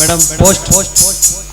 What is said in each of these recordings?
Madam post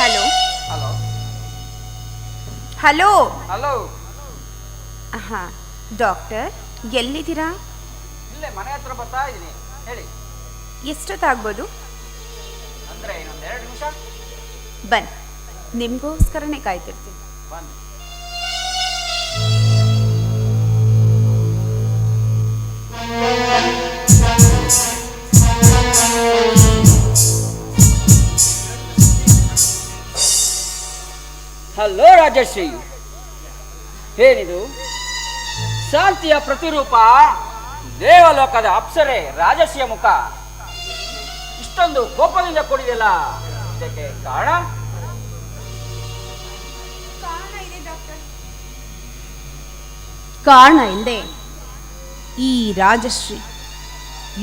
hello. Hello. Hello. Hello. ಹಾ doctor ಎಲ್ಲಿದ್ದೀರಾ? ಇಲ್ಲೇ ಮನೆ ಹತ್ರ ಬರ್ತಾ ಇದ್ದೀನಿ. ಹೇಳಿ. ಎಷ್ಟೊತ್ತಾಗ್ಬೋದು? ಅಂದ್ರೆ ಇನ್ನೊಂದು ಎರಡು ನಿಮಿಷ. ಬನ್ನಿ. ನಿಮಗೋಸ್ಕರನೇ ಕಾಯ್ತಿರ್ತೀನಿ. ಬಂದು ಹಲೋ ರಾಜಶ್ರೀ. ಏನಿದು? ಶಾಂತಿಯ ಪ್ರತಿರೂಪ ದೇವಲೋಕದ ಅಪ್ಸರೆ ರಾಜಶ್ರೀಯ ಮುಖ. ಇಷ್ಟೊಂದು ಕೋಪದಿಂದ ಕೂಡಿದೆಯಲ್ಲ, ಇದಕ್ಕೆ ಕಾರಣ? ಕಾರಣ ಇಲ್ಲದೆ ಈ ರಾಜಶ್ರೀ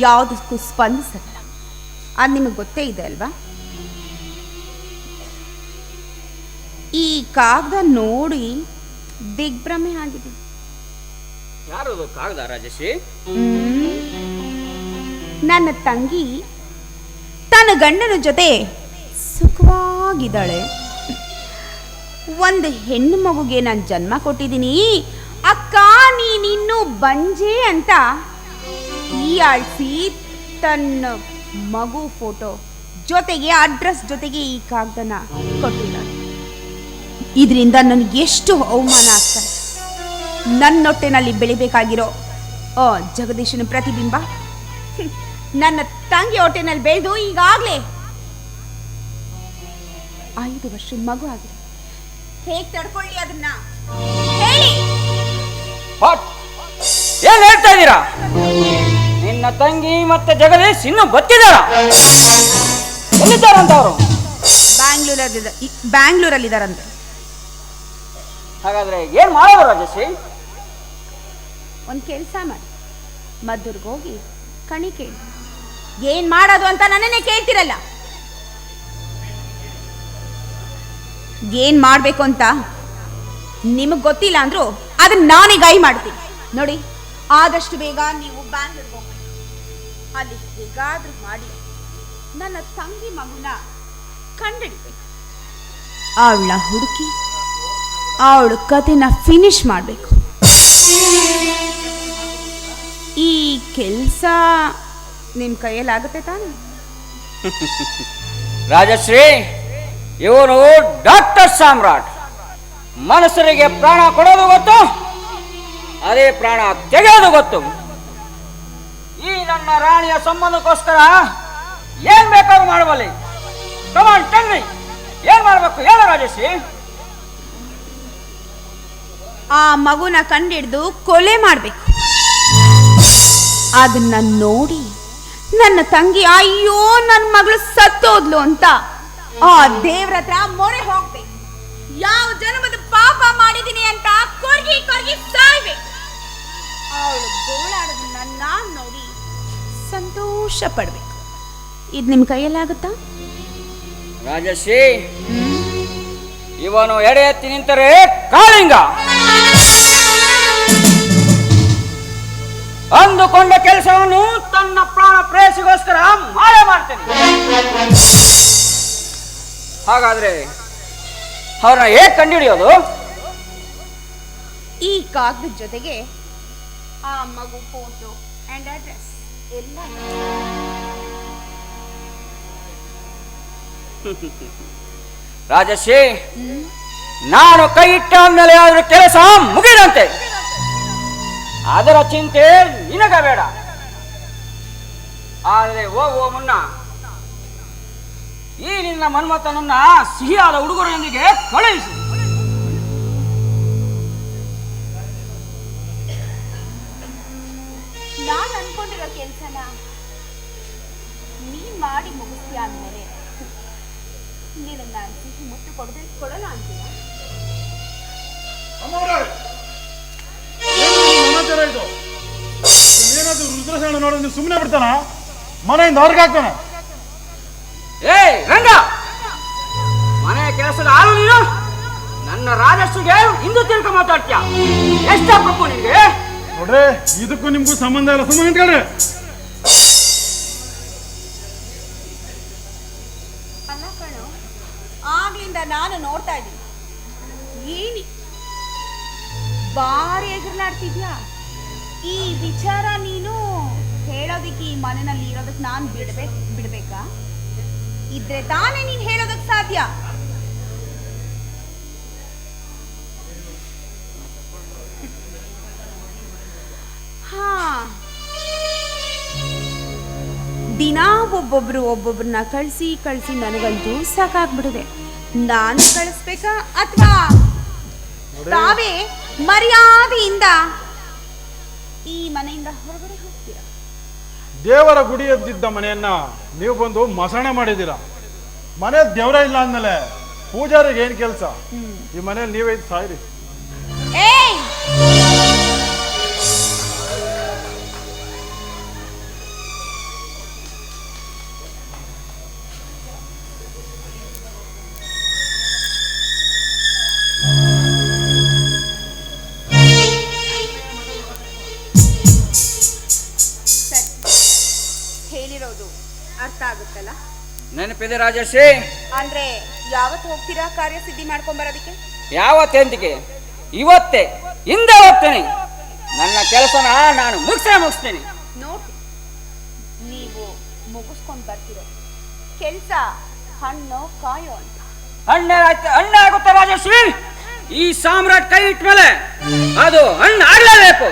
ಯಾವುದಕ್ಕೂ ಸ್ಪಂದಿಸಲ್ಲ. ಅದು ನಿಮಗೆ ಗೊತ್ತೇ ಇದೆ ಅಲ್ವಾ? ಈ ಕಾಗದ ನೋಡಿ ದಿಗ್ಭ್ರಮೆ ಆಗಿದೆ. ಯಾರದು ಕಾಗದ ರಾಜಶ್ರೀ? ನನ್ನ ತಂಗಿ ತನ್ನ ಗಂಡನ ಜೊತೆ ಸುಖವಾಗಿದ್ದಾಳೆ. ಒಂದು ಹೆಣ್ಣು ಮಗುಗೆ ನಾನು ಜನ್ಮ ಕೊಟ್ಟಿದ್ದೀನಿ. ಅಕ್ಕ ನೀನಿನ್ನು ಬಂಜೆ ಅಂತ ಈ ಆಳ್ಸಿ ತನ್ನ ಮಗು ಫೋಟೋ ಜೊತೆಗೆ ಅಡ್ರೆಸ್ ಜೊತೆಗೆ ಈ ಕಾಗದನ ಕೊಟ್ಟಿದ್ದಾಳೆ. ಇದರಿಂದ ನನಗೆ ಎಷ್ಟು ಅವಮಾನ ಆಗ್ತಾರೆ ನನ್ನೊಟ್ಟೆನಲ್ಲಿ ಬೆಳಿಬೇಕಾಗಿರೋ ಓ ಜಗದೀಶನ ಪ್ರತಿಬಿಂಬ ನನ್ನ ತಂಗಿ ಹೊಟ್ಟೆನಲ್ಲಿ ಬೆಳೆದು ಈಗಾಗಲೇ ಐದು ವರ್ಷದ ಮಗು ಆಗಿದೆ. ಹೇಗೆ ತಡ್ಕೊಳ್ಳಿ ಅದನ್ನ? ಹೇಳಿ! ಏನ್ ಹೇಳ್ತಾ ಇದ್ದೀರಾ? ನಿನ್ನ ತಂಗಿ ಮತ್ತೆ ಜಗದೀಶ್ ಇನ್ನು ಬತ್ತಿದಾರ ಎಲ್ಲಿದ್ದಾರಂತ ಅವರು? ಬ್ಯಾಂಗ್ಳೂರಲ್ಲಿ ಬ್ಯಾಂಗ್ಳೂರಲ್ಲಿದ್ದಾರಂತೆ. ಹಾಗಾದ್ರೆ ಏನ್ ಮಾಡೋದು ರಾಜಶ್ರೀ? ಒಂದು ಕೆಲಸ ಮಾಡಿ. ಮದ್ದೂರ್ಗೆ ಹೋಗಿ ಕಣಿ ಕೇಳಿ. ಏನ್ ಮಾಡೋದು ಅಂತ ನನ್ನನ್ನೇ ಕೇಳ್ತಿರಲ್ಲ. ಏನ್ ಮಾಡ್ಬೇಕು ಅಂತ ನಿಮಗ್ ಗೊತ್ತಿಲ್ಲ ಅಂದ್ರು ಅದನ್ನ ನಾನೇ ಗೈ ಮಾಡ್ತೀನಿ. ನೋಡಿ, ಆದಷ್ಟು ಬೇಗ ನೀವು ಬ್ಯಾಂಗ್ಳೂರ್ಗೆ ಹೋಗ್ಬೇಕು ಅಲ್ಲಿ ಹೇಗಾದ್ರೂ ಮಾಡಿ ನನ್ನ ತಂಗಿ ಮಗುನ ಕಂಡಿಡಿಬೇಕು. ಅವಳ ಹುಡುಕಿ ಅವಳ ಕಥೆನ ಫಿನಿಶ್ ಮಾಡಬೇಕು. ಈ ಕೆಲಸ ನಿಮ್ಮ ಕೈಯಲ್ಲಿ ಆಗುತ್ತೆ ತಾನೆ? ರಾಜಶ್ರೀ, ಇವನು ಡಾಕ್ಟರ್ ಸಾಮ್ರಾಟ್. ಮನುಷ್ಯರಿಗೆ ಪ್ರಾಣ ಕೊಡೋದು ಗೊತ್ತು, ಅದೇ ಪ್ರಾಣ ತೆಗೆಯೋದು ಗೊತ್ತು. ಈ ನನ್ನ ರಾಣಿಯ ಸಂಬಂಧಕ್ಕೋಸ್ಕರ ಏನ್ ಬೇಕಾದ್ರೂ ಮಾಡಬಲ್ಲಿ ಕಮಾನ್ ಟನ್ನಿ ಏನ್ ಮಾಡ್ಬೇಕು ಹೇಳ ರಾಜಶ್ರೀ. ಆ ಮಗುನ ಕಂಡಿಡ್ದು ಕೊಲೆ ಮಾಡಬೇಕು. ಅದನ್ನ ನೋಡಿ ನನ್ನ ತಂಗಿ ಅಯ್ಯೋ ನನ್ನ ಮಗಳು ಸತ್ತೋದ್ಲು ಅಂತ ಆ ದೇವ್ರ ಹತ್ರ ಮೊರೆ ಹೋಗ್ಬೇಕು. ಯಾವ ಜನ್ಮದ ಪಾಪ ಮಾಡಿದೀನಿ ಅಂತ ಕೊರ್ಗಿ ಕೊರ್ಗಿ ಸಾಯ್ಬೇಕು. ಅವಳು ಗೋಳಾಡೋದನ್ನ ನನ್ನ ನೋಡಿ ಸಂತೋಷ ಪಡ್ಬೇಕು. ಇದು ನಿಮ್ಮ ಕೈಯಲ್ಲಾಗುತ್ತಾ? ರಾಜಶ್ರೀ, ಇವನು ಎಡೆ ಎತ್ತಿ ನಿಂತರೆ ಕಾಳಿಂಗ. ಅಂದುಕೊಂಡ ಕೆಲಸವನ್ನು ತನ್ನ ಪ್ರಾಣ ಪ್ರೇಯಸಿಗೋಸ್ಕರ ಮಾಡೇ ಮಾಡ್ತೇನೆ. ಹಾಗಾದ್ರೆ ಅವ್ರನ್ನ ಹೇಗೆ ಕಂಡುಹಿಡಿಯೋದು? ಈ ಕಾಗದ ಜೊತೆಗೆ ಆ ಮಗು ಫೋಟೋ ಅಂಡ್ ಅಡ್ರೆಸ್ ಎಲ್ಲ ರಾಜಶ್ರೀ ನಾನು ಕೈ ಇಟ್ಟ ಮೇಲೆ ಆದ್ರೂ ಕೆಲಸ ಮುಗಿದಂತೆ. ಅದರ ಚಿಂತೆ ನಿನಗ ಬೇಡ ಆದರೆ ಹೋಗುವ ಮುನ್ನ ಈ ನಿನ್ನ ಮನ್ಮಥನನ್ನ ಸಿಹಿಯಾದ ಹುಡುಗರೊಂದಿಗೆ ಕಳುಹಿಸು. ನಾನು ಅನ್ಕೊಂಡಿರೋ ಕೆಲ್ಸನ ನೀ ಮಾಡಿ ಮುಗಿಸ್ತೀಯ ಅಂದ್ಮೇಲೆ ನೀನು ನಾನು ಸಿಹಿ ಮುಟ್ಟು ಕೊಡದೆ ಕೊಡೋಣ ಅಂತೀಯ? ಸಮಾಚಾರ ಇದು ಏನಾದ್ರು ರುದ್ರಸೇನ ನೋಡಿದ್ರೆ ನೀವು ಸುಮ್ಮನೆ ಬಿಡ್ತಾನ? ಮನೆಯಿಂದ ಹೊರಗೆ ಹಾಕ್ತಾನೆ. ಏ ರಂಗ! ಮನೆ ಕೆಲಸದ ಆಳು ನೀನು? ನನ್ನ ರಾಜಸ್ಸಿಗೆ ಇಂದು ತಿಳ್ಕ ಮಾತಾಡ್ತೀಯ? ಎಷ್ಟಪ್ಪ ನಿನಗೆ? ನೋಡ್ರಿ ಇದಕ್ಕೂ ನಿಮ್ಗೂ ಸಂಬಂಧ ಇಲ್ಲ. ಸುಮ್ಮನೆ ನಿಂತ್ಕೊಳ್ರಿ. ಅಲ್ಲ ಕಣೋ ಆಗ್ಲಿಂದ ನಾನು ನೋಡ್ತಾ ಇದ್ದೀನಿ. ಏನಿ ಬಾರಿ ಎಗರ್ಲಾಡ್ತಿದ್ಯಾ ಈ ವಿಚಾರ ನೀನು ಹೇಳೋದಕ್ಕೆ ಈ ಮನೆಯಲ್ಲಿ ಇರೋದಕ್ಕೆ ನಾನು ಬಿಡ್ಬೇಕು, ಬಿಡ್ಬೇಕಾ? ಇದ್ರೆ ತಾನೇ ನೀನ್ ಹೇಳೋದಕ್ಕೆ ಸಾಧ್ಯ. ಹಾ. ದಿನ ಒಬ್ಬೊಬ್ರು ಒಬ್ಬೊಬ್ರನ್ನ ಕಳಿಸಿ ಕಳಿಸಿ ನನಗಂತೂ ಸಾಕಾಗ್ಬಿಡಿದೆ ನಾನು ಕಳಿಸ್ಬೇಕಾ ಅಥವಾ ತಾವೇ ಮರ್ಯಾದೆಯಿಂದ ಈ ಮನೆಯಿಂದ ಹೊರಗಡೆ ಹೋಗ್ತೀರಾ? ದೇವರ ಗುಡಿ ಎದ್ದಿದ್ದ ಮನೆಯನ್ನ ನೀವು ಬಂದು ಮಸಣೆ ಮಾಡಿದ್ದೀರಾ. ಮನೆ ದೇವರ ಇಲ್ಲ ಅಂದ್ಮೇಲೆ ಪೂಜಾರಿಗೆ ಏನ್ ಕೆಲಸ? ಈ ಮನೇಲಿ ನೀವೇ ಸಾಯಿರಿ ಸಾಯ್ರಿ. ಅರ್ಥ ಆಗುತ್ತಲ್ಲ? ನೆನಪಿದೆ ರಾಜಶ್ರೀ ಅಂದ್ರೆ ಯಾವತ್ತು ಹೋಗ್ತೀರಾ ಕಾರ್ಯಸಿದ್ಧಿ ಮಾಡ್ಕೊಂಡ್ ಬರೋದಕ್ಕೆ? ಯಾವತ್ತೆಂದಿಗೆ? ಇವತ್ತೇ ಹಿಂದೆ ಹೋಗ್ತೇನೆ ನನ್ನ ಕೆಲಸನ ನಾನು ಮುಗಿಸೇ ಮುಗಿಸ್ತೇನೆ. ನೋಡಿ ನೀವು ಮುಗಿಸ್ಕೊಂಡು ಬರ್ತಿರೋ? ಕೆಲಸ ಹಣ್ಣು ಕಾಯೋ ಅಂತ. ಹಣ್ಣೆ ಆಯ್ತು ಹಣ್ಣೆ ಆಗುತ್ತೆ ರಾಜಶ್ರೀ ಈ ಸಾಮ್ರಾಟ್ ಕೈ ಇಟ್ಟ ಮೇಲೆ ಅದು ಹಣ್ಣು ಆಗ್ಲೇಬೇಕು